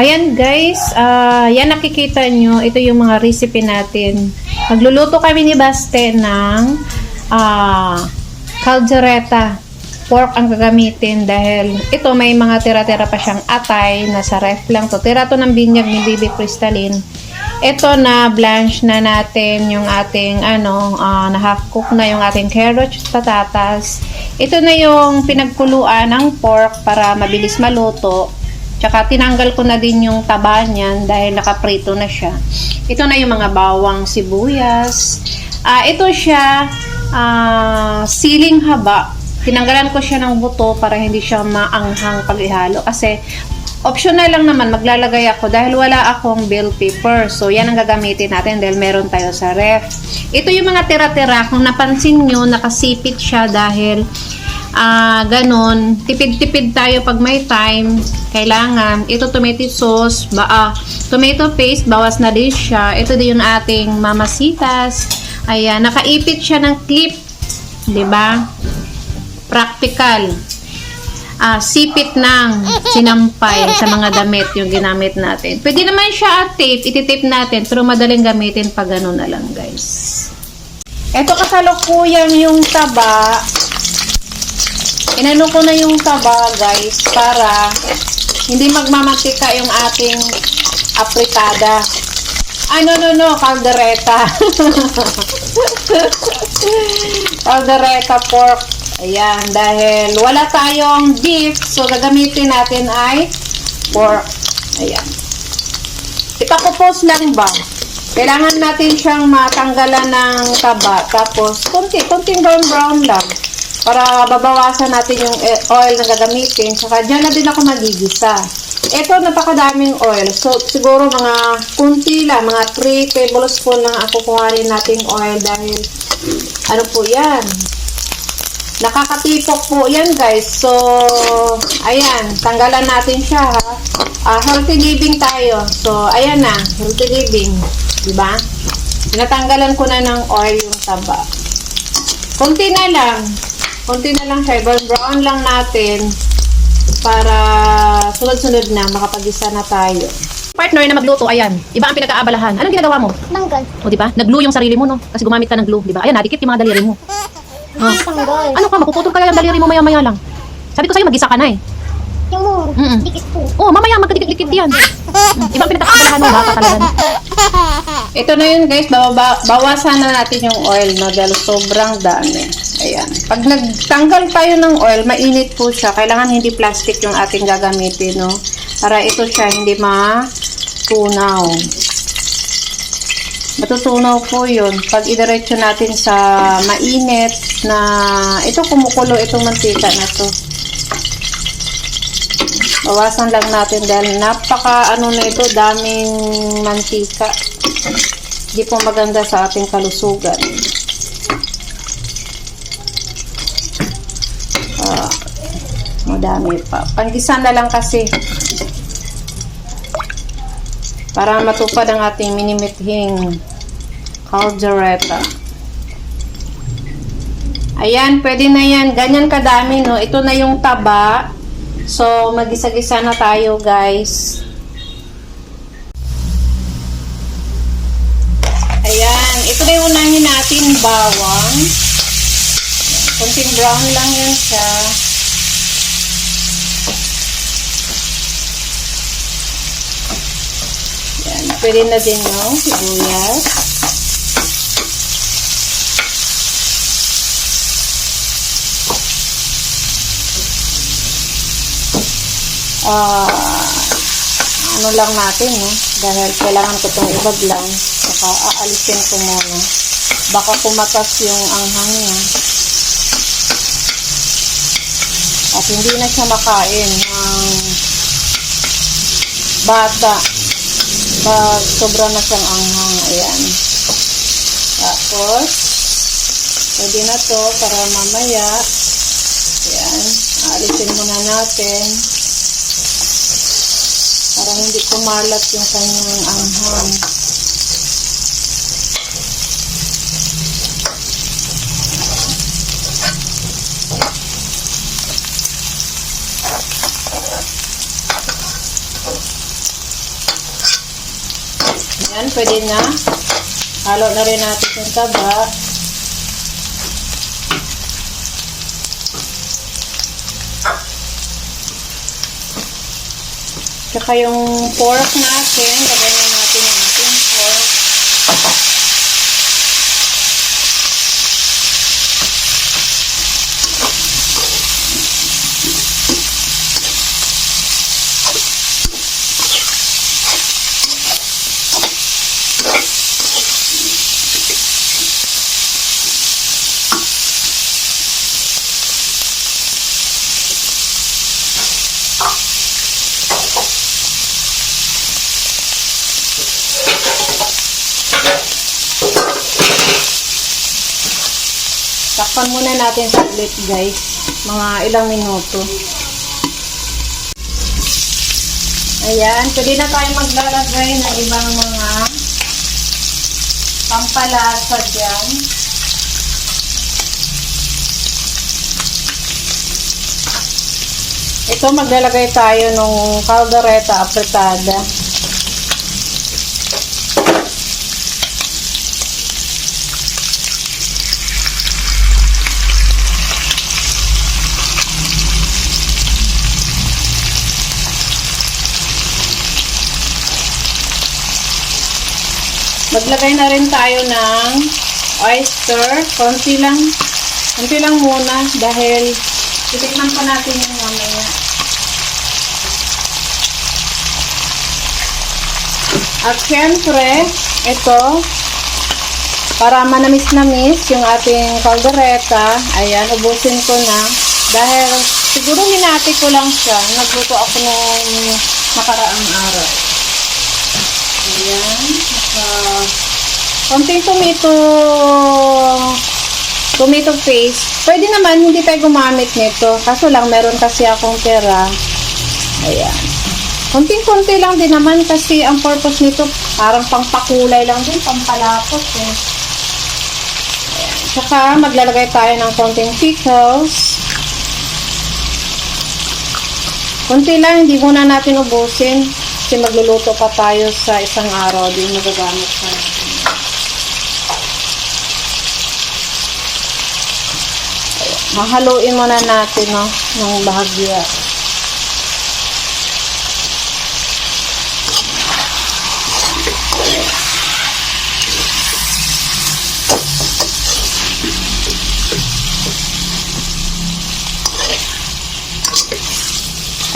Ayan guys, ah, yan nakikita nyo, ito yung mga recipe natin. Magluluto kami ni Baste ng ah, caldereta. Pork ang gagamitin dahil ito may mga tira-tira pa siyang atay, nasa ref lang to. Tira to ng binyag ni Bibi Crystalline. Ito na blanch na natin yung ating ano, ah, na half cook na yung ating carrots, patatas. Ito na yung pinagkuluan ng pork para mabilis maluto. Tsaka tinanggal ko na din yung taba niyan dahil nakaprito na siya. Ito na yung mga bawang sibuyas. Ah, ito siya ah, siling haba. Tinanggalan ko siya ng buto para hindi siya maanghang pag ihalo kasi optional lang naman maglalagay ako dahil wala akong bell pepper. So yan ang gagamitin natin dahil meron tayo sa ref. Ito yung mga tira-tira kung napansin nyo nakasipit siya dahil ah ganon, tipid-tipid tayo pag may time, kailangan, ito tomato sauce, ba, ah, tomato paste, bawas na din siya, ito din yung ating mamasitas, ayan, nakaipit siya ng clip, ba? Practical. Ah, sipit ng sinampay sa mga damit yung ginamit natin. Pwede naman siya at tape, ititape natin, pero madaling gamitin pag gano'n na lang, guys. Ito kasalukuyan yung taba, Inano ko na yung taba, guys, para hindi magmamatika yung ating apritada. Ay, no, no, no, caldereta. pork. Ayan, dahil wala tayong beef, so gagamitin natin ay pork. Ayan. Ipakupos lang ba? Kailangan natin siyang matanggalan ng taba. Tapos, konti, konting brown-brown lang para babawasan natin yung eh, oil na gagamitin. Saka dyan na din ako magigisa. Ito, napakadaming oil. So, siguro mga kunti lang, mga 3 tablespoon lang ako kuhanin nating oil dahil ano po yan? Nakakatipok po yan guys. So, ayan, tanggalan natin siya ha. Ah, healthy living tayo. So, ayan na, healthy living. Diba? Natanggalan ko na ng oil yung taba. Kunti na lang. Kunti na lang siya. Brown, brown lang natin para sunod-sunod na makapag-isa na tayo. Partner na magluto, ayan. Iba ang pinag-aabalahan. Anong ginagawa mo? Tanggal. O, di ba? Nag-glue yung sarili mo, no? Kasi gumamit ka ng glue, di ba? Ayan, nadikit yung mga daliri mo. Hindi tanggal. Ano ka? Mapuputol kaya yung daliri mo maya-maya lang. Sabi ko sa'yo, mag-isa ka na eh. Yung muro. Mm-mm. Dikit po. Oh, mamaya magkadikit-dikit yan. Hmm, Ibang pinagkakabalahan mo, baka talaga. Ito na yun guys, bababa, bawasan na natin yung oil no, dahil sobrang dami. Ayan. Pag nagtanggal tayo ng oil, mainit po siya. Kailangan hindi plastic yung ating gagamitin, no? Para ito siya hindi matunaw. Matutunaw po yun. Pag idiretso natin sa mainit na ito kumukulo itong mantika na to. Bawasan lang natin dahil napaka ano na ito, daming mantika. Hindi po maganda sa ating kalusugan. Madami pa. Pangisa na lang kasi. Para matupad ang ating minimithing caldereta. Ayan, pwede na yan. Ganyan kadami, no? Ito na yung taba. So, magisa-gisa na tayo, guys. Ayan. Ito na yung unahin natin, bawang. Kunting brown lang yan siya. Ayan. Pwede na din, no? Sibuyas. ah ano lang natin, no? Dahil kailangan ko itong ibag lang. Saka aalisin ko muna. Baka kumatas yung anghang niya. At hindi na siya makain ng bata. Pag sobra na siyang anghang. Ayan. Tapos, pwede na to para mamaya. Ayan. Aalisin muna natin para hindi kumalat yung kanyang anghang. Yan, pwede na. Halo na rin natin yung taba. Tsaka yung pork natin, lagay na natin yung ating pork. Takpan muna natin saglit guys. Mga ilang minuto. Ayan, pwede na tayo maglalagay ng ibang mga pampalasa dyan. Ito maglalagay tayo ng caldereta apretada. Maglagay na rin tayo ng oyster. Konti lang. Konti lang muna dahil titikman pa natin yung mamaya. At syempre, ito, para manamis-namis yung ating kaldereta, ayan, ubusin ko na. Dahil siguro hinati ko lang siya. Nagluto ako nung nakaraang araw. Ayan. Uh, konting tomato tomato paste. Pwede naman hindi tayo gumamit nito. Kaso lang meron kasi akong pera. Ayan. Konting-konti lang din naman kasi ang purpose nito parang pangpakulay lang din, pampalapot eh. Ayan. Tsaka maglalagay tayo ng konting pickles. Konti lang, hindi muna natin ubusin. Kasi magluluto pa tayo sa isang araw din magagamit pa natin. Ayan. Hahaluin muna natin no, ng bahagya.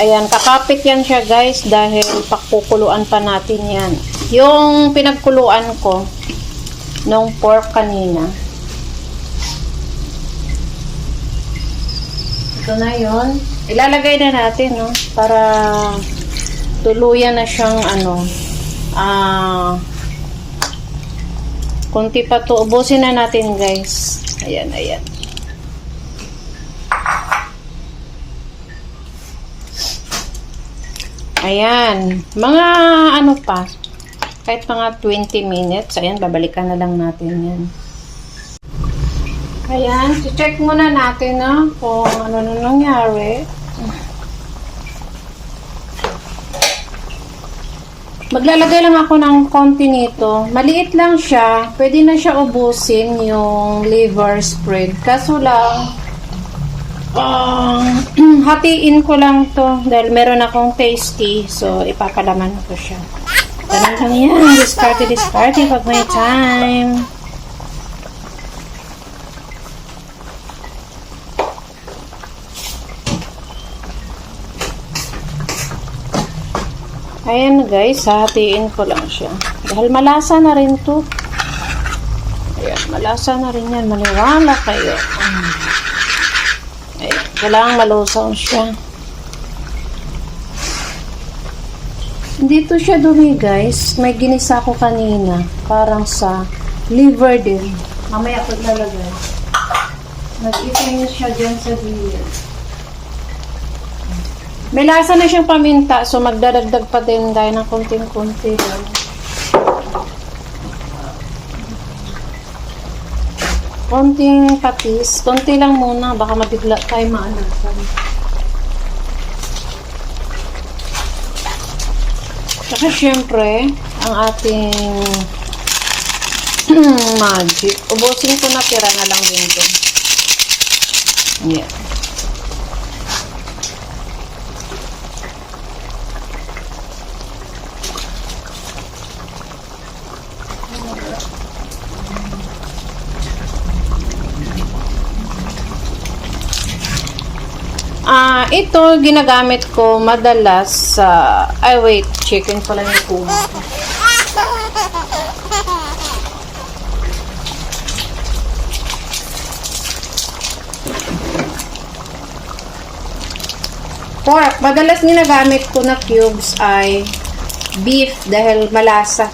Ayan, kakapit yan siya guys dahil pakukuluan pa natin yan. Yung pinagkuluan ko nung pork kanina. Ito na yon. Ilalagay na natin, no? Para tuluyan na siyang ano, ah, kunti pa to. Ubusin na natin guys. Ayan, ayan. Ayan. Mga ano pa. Kahit mga 20 minutes. Ayan, babalikan na lang natin yan. Ayan. check muna natin na kung ano na nangyari. Maglalagay lang ako ng konti nito. Maliit lang siya. Pwede na siya ubusin yung liver spread. Kaso lang, Um, hatiin ko lang to dahil meron akong tasty. So, ipapalaman ko siya. Ganun lang yan. Discarte, discarte pag may time. Ayan guys, hatiin ko lang siya. Dahil malasa na rin to. Ayan, malasa na rin yan. Maniwala kayo. Ayan, kailangan malusaw siya. Dito siya dumi guys. May ginisa ko kanina. Parang sa liver din. Mamaya ko lalagay. Nag-itin siya dyan sa liver. May lasa na siyang paminta. So magdadagdag pa din tayo ng konting-konti lang. Konting patis. Konti lang muna. Baka mabigla tayo maanasan. Saka syempre, ang ating magic. Ubusin ko na tira na lang din to. Yan. Ah, ito ginagamit ko madalas sa ay wait, chicken pala yung kuha ko. Pork, madalas ginagamit ko na cubes ay beef dahil malasa.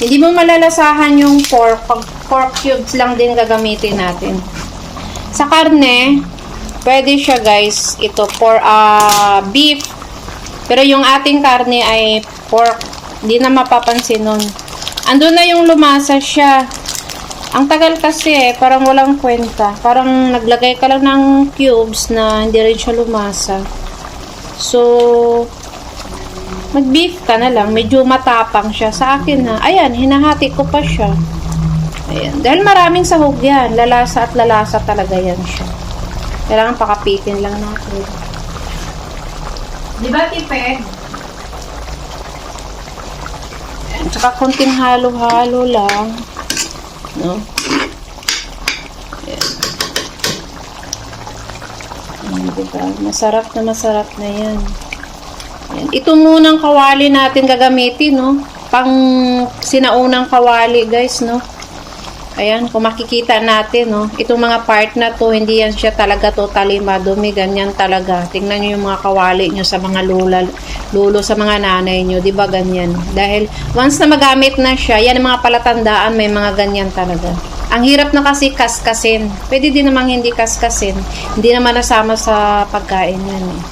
Hindi mo malalasahan yung pork pag pork cubes lang din gagamitin natin. Sa karne, pwede siya guys, ito for ah, beef. Pero yung ating karne ay pork. Hindi na mapapansin nun. Andun na yung lumasa siya. Ang tagal kasi eh, parang walang kwenta. Parang naglagay ka lang ng cubes na hindi rin siya lumasa. So, mag-beef ka na lang. Medyo matapang siya sa akin na. Ayan, hinahati ko pa siya. Ayan. Dahil maraming sahog yan. Lalasa at lalasa talaga yan siya. Kailangan pakapitin lang natin. Di ba, tipid? Ayan. Tsaka konting halo-halo lang. No? Ayan. Ayan, diba? Masarap na masarap na yan. Ayan. Ito munang kawali natin gagamitin, no? Pang sinaunang kawali, guys, no? Ayan, kung makikita natin, no? Itong mga part na to, hindi yan siya talaga totally madumi. Ganyan talaga. Tingnan nyo yung mga kawali nyo sa mga lula, lulo sa mga nanay nyo. ba ganyan? Dahil once na magamit na siya, yan mga palatandaan, may mga ganyan talaga. Ang hirap na kasi kaskasin. Pwede din namang hindi kaskasin. Hindi naman nasama sa pagkain yan, eh.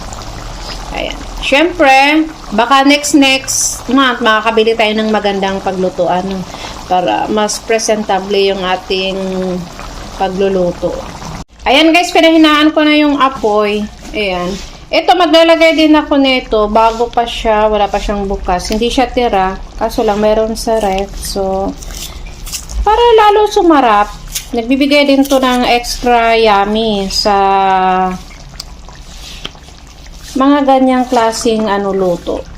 Ayan. Siyempre, baka next next month makakabili tayo ng magandang paglutuan? Para mas presentable yung ating pagluluto. Ayan guys, pinahinaan ko na yung apoy. Ayan. Ito, maglalagay din ako nito bago pa siya, wala pa siyang bukas. Hindi siya tira, kaso lang meron sa ref. So, para lalo sumarap, nagbibigay din to ng extra yummy sa mga ganyang klaseng ano luto.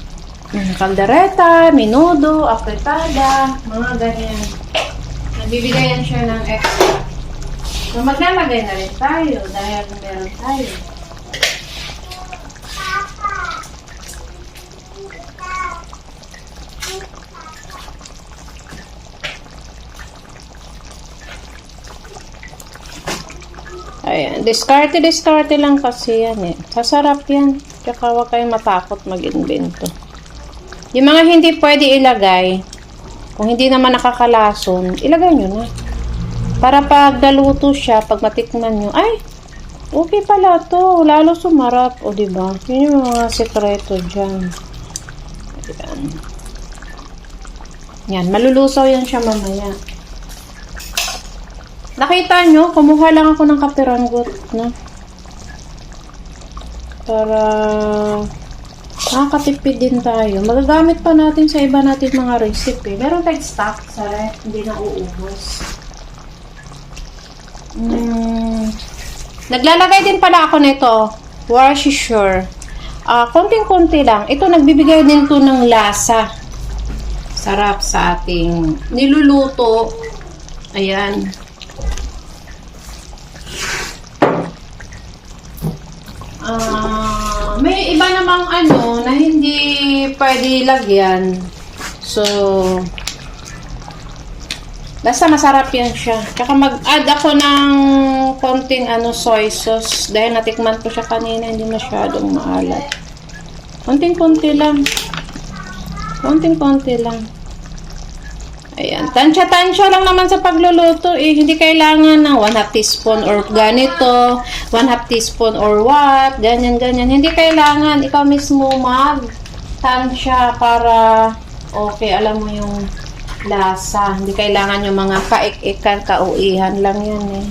Kaldereta, minudo, apretada, mga ganyan. Nagbibigayan siya ng extra. So, maglalagay na rin tayo dahil meron tayo. Ayan. Diskarte, diskarte lang kasi yan eh. Sasarap yan. Tsaka huwag kayong matakot mag-invento. Yung mga hindi pwede ilagay, kung hindi naman nakakalason, ilagay nyo na. Para pag naluto siya, pag matikman nyo, ay, okay pala to. Lalo sumarap. O, diba? Yun yung mga sekreto dyan. Ayan. Yan. Malulusaw yan siya mamaya. Nakita nyo, kumuha lang ako ng kapiranggot, no? Para nakakatipid din tayo. Magagamit pa natin sa iba natin mga recipe. Meron tayong stock sa ref, hindi na uubos. Mm. Naglalagay din pala ako nito. Worcestershire. Ah, konting-konti lang. Ito nagbibigay din to ng lasa. Sarap sa ating niluluto. Ayan. Ah, may iba namang ano na hindi pwede lagyan. So, basta masarap yan siya. Tsaka mag-add ako ng konting ano soy sauce dahil natikman ko siya kanina, hindi masyadong maalat. Konting-konti lang. Konting-konti lang. Ayan. Tansya-tansya lang naman sa pagluluto. Eh, hindi kailangan ng 1 half teaspoon or ganito, 1 half teaspoon or what, ganyan, ganyan. Hindi kailangan. Ikaw mismo mag tansya para okay, alam mo yung lasa. Hindi kailangan yung mga kaik-ikan, kauihan lang yan eh.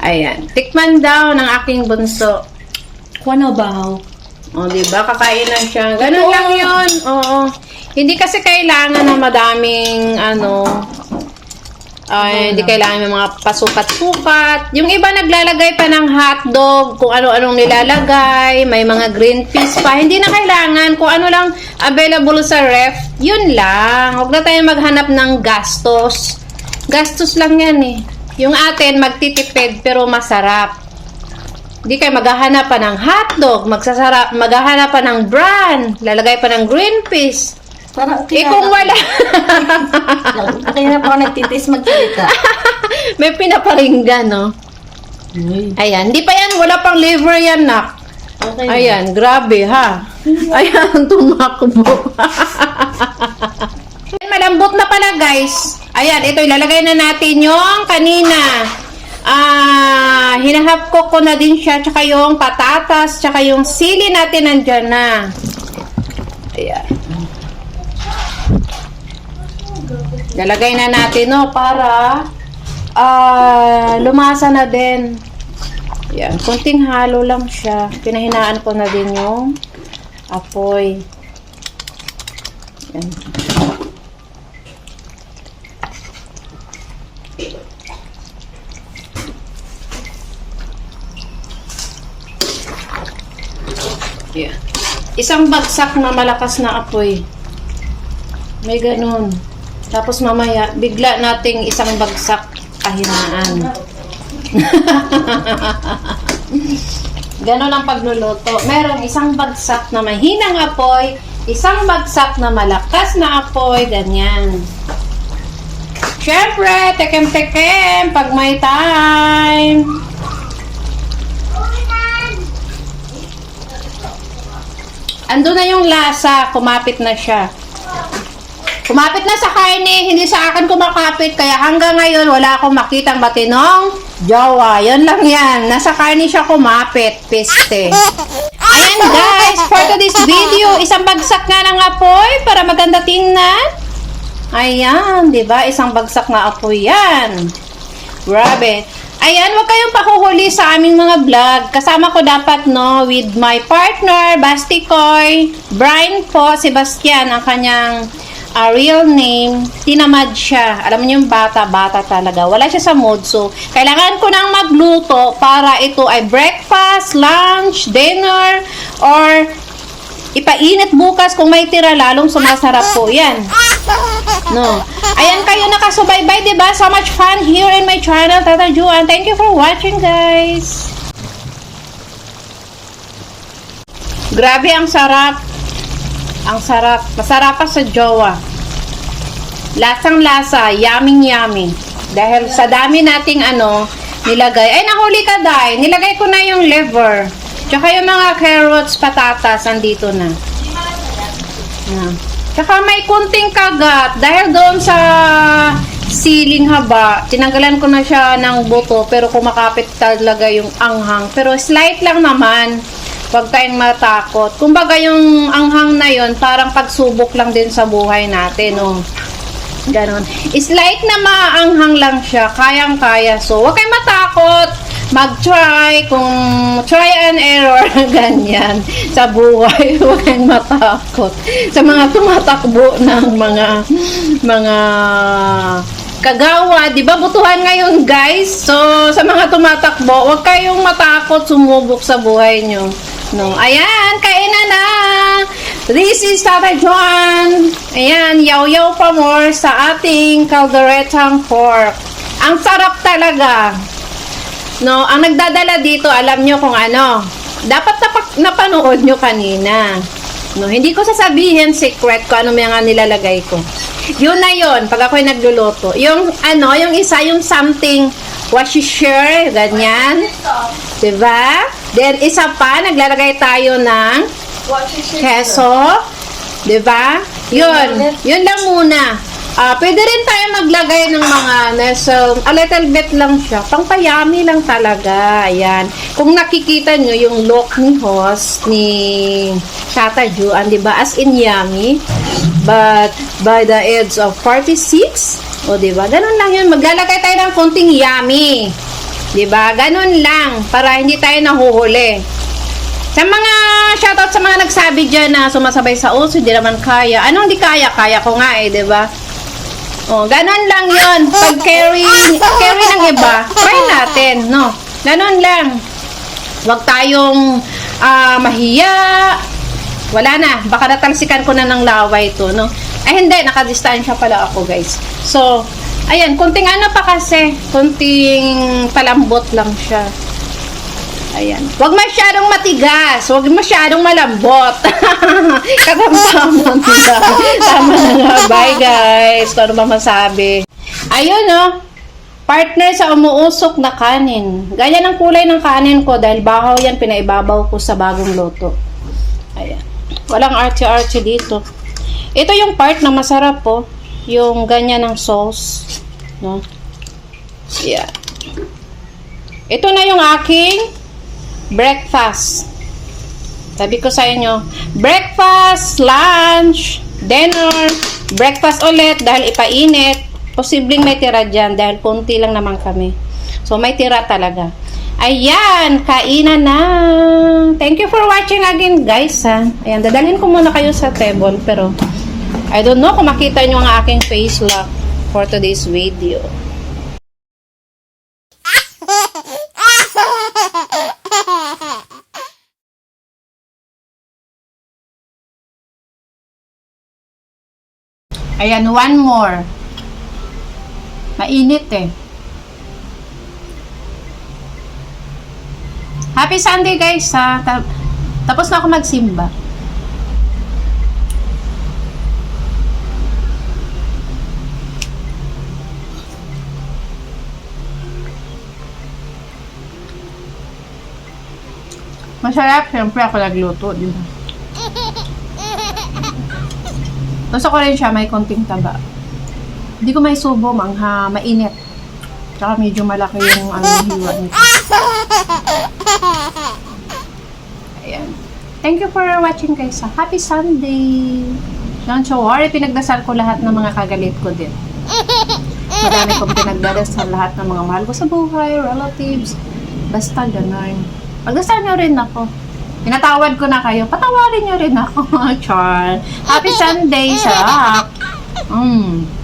Ayan. Tikman daw ng aking bunso. Kuno ba? O, di ba? Kakainan siya. Ganun lang yun. Oo. Hindi kasi kailangan na madaming, ano, ay, hindi kailangan may mga pasukat-sukat. Yung iba naglalagay pa ng hotdog, kung ano-anong nilalagay, may mga green peas pa. Hindi na kailangan kung ano lang available sa ref. Yun lang. Huwag na tayo maghanap ng gastos. Gastos lang yan eh. Yung atin, magtitipid pero masarap. Hindi kayo maghahanap pa ng hotdog, magsasarap, maghahanap pa ng brand, lalagay pa ng green peas. Parang Eh kung wala, Kaya na po ako nagtitis magsalita. may pinaparinggan, no? Uy, Ayan, hindi pa yan, wala pang liver yan, nak. okay. Ayan, grabe, ha? Ayan, tumakbo. Malambot na pala, guys. Ayan, ito, ilalagay na natin yung kanina. Ah, hinahapkok ko na din siya, tsaka yung patatas, tsaka yung sili natin nandyan na. Ayan. Lalagay na natin, no, para ah, lumasa na din. Yan, kunting halo lang siya. Pinahinaan ko na din yung apoy. Yan. Yan. Isang bagsak na malakas na apoy. May ganun. Tapos mamaya, bigla nating isang bagsak kahinaan. Ganon ang pagluluto. Merong isang bagsak na mahinang apoy, isang bagsak na malakas na apoy, ganyan. Siyempre, tekem-tekem pag may time. Ando na yung lasa, kumapit na siya. Kumapit na sa karne, hindi sa akin kumakapit. Kaya hanggang ngayon, wala akong makitang matinong jowa. Yun lang yan. Nasa karne siya kumapit. Piste. Ayan guys, for today's video, isang bagsak nga ng apoy para maganda tingnan. Ayan, di ba? Isang bagsak na apoy yan. Grabe. Ayan, wag kayong pahuhuli sa aming mga vlog. Kasama ko dapat, no, with my partner, Bastikoy, Brian po, Sebastian, ang kanyang ah, real name. Tinamad siya. Alam niyo yung bata, bata talaga. Wala siya sa mood. So, kailangan ko nang magluto para ito ay breakfast, lunch, dinner, or ipainit bukas kung may tira lalong sumasarap po yan. No. Ayan kayo nakasubaybay, 'di ba? So much fun here in my channel, Tata Juan. Thank you for watching, guys. Grabe ang sarap. Ang sarap. Masarap pa sa jowa. Lasang-lasa, yummy-yummy. Dahil sa dami nating ano, nilagay. Ay, nahuli ka, Day. Nilagay ko na yung liver. Tsaka yung mga carrots, patatas, andito na. Yan. Tsaka may kunting kagat. Dahil doon sa siling haba, tinanggalan ko na siya ng buto, pero kumakapit talaga yung anghang. Pero slight lang naman. Huwag tayong matakot. Kumbaga yung anghang na yon parang pagsubok lang din sa buhay natin. Oh. Ganon. Slight na maanghang lang siya. Kayang-kaya. So, huwag kayong matakot. Mag-try. Kung try and error, ganyan. Sa buhay, huwag kayong matakot. Sa mga tumatakbo ng mga mga kagawa, di ba? Butuhan ngayon, guys. So, sa mga tumatakbo, huwag kayong matakot sumubok sa buhay nyo. No. Ayan, kainan na. This is Tata John. Ayan, yaw-yaw pa more sa ating calderetang pork. Ang sarap talaga. No, ang nagdadala dito, alam nyo kung ano. Dapat napak- napanood nyo kanina. No, hindi ko sasabihin secret kung ano mga nilalagay ko. Yun na yun, pag ako'y nagluluto. Yung ano, yung isa, yung something washisher, ganyan. Diba? Then, isa pa, naglalagay tayo ng keso. Diba? Yun. Yun lang muna. Ah, pwede rin tayo maglagay ng mga nasa, a little bit lang siya. Pangpayami lang talaga. Ayan. Kung nakikita nyo yung look ni host, ni Tata Juan, di ba? As in yummy. But by the age of 46, o ba? Ganun lang yun. Maglalagay tayo ng konting yummy. Ba? Ganun lang. Para hindi tayo nahuhuli. Sa mga shoutout sa mga nagsabi dyan na sumasabay sa uso, di naman kaya. Anong di kaya? Kaya ko nga eh, ba? Oh, ganon lang yon Pag carry, carry ng iba, try natin, no? Ganon lang. Huwag tayong ah, mahiya. Wala na. Baka natalsikan ko na ng laway to, no? Ay, hindi. Nakadistansya pala ako, guys. So, ayan. Kunting ano pa kasi. Kunting palambot lang siya. Ayan. Huwag masyadong matigas. Huwag masyadong malambot. Katamtamon nila. Tama na nga. Bye, guys. Kung ano ba masabi. Ayun, no? Partner sa umuusok na kanin. Ganyan ang kulay ng kanin ko dahil bahaw yan pinaibabaw ko sa bagong loto. Ayan. Walang arty-arty dito. Ito yung part na masarap po. Yung ganyan ng sauce. No? Yeah. Ito na yung aking breakfast. Sabi ko sa inyo, breakfast, lunch, dinner, breakfast ulit dahil ipainit. Posibleng may tira dyan dahil konti lang naman kami. So, may tira talaga. Ayan, kainan na. Thank you for watching again, guys, ha. Ayan, dadalhin ko muna kayo sa table, pero I don't know kung makita nyo ang aking face lock for today's video. Ayan, one more. Mainit eh. Happy Sunday guys ha. Ta- tapos na ako magsimba. Masarap, siyempre ako nagluto, di ba? Gusto ko rin siya, may konting taba. Hindi ko may subo, mangha, mainit. Tsaka medyo malaki yung ano, hiwa nito. Ayan. Thank you for watching guys. Happy Sunday! Don't you worry, pinagdasal ko lahat ng mga kagalit ko din. Marami kong pinagdadasal lahat ng mga mahal ko sa buhay, relatives. Basta ganun. Pagdasal nyo rin ako. Pinatawad ko na kayo. Patawarin nyo rin ako, Char. Happy Sunday, sarap. Mm.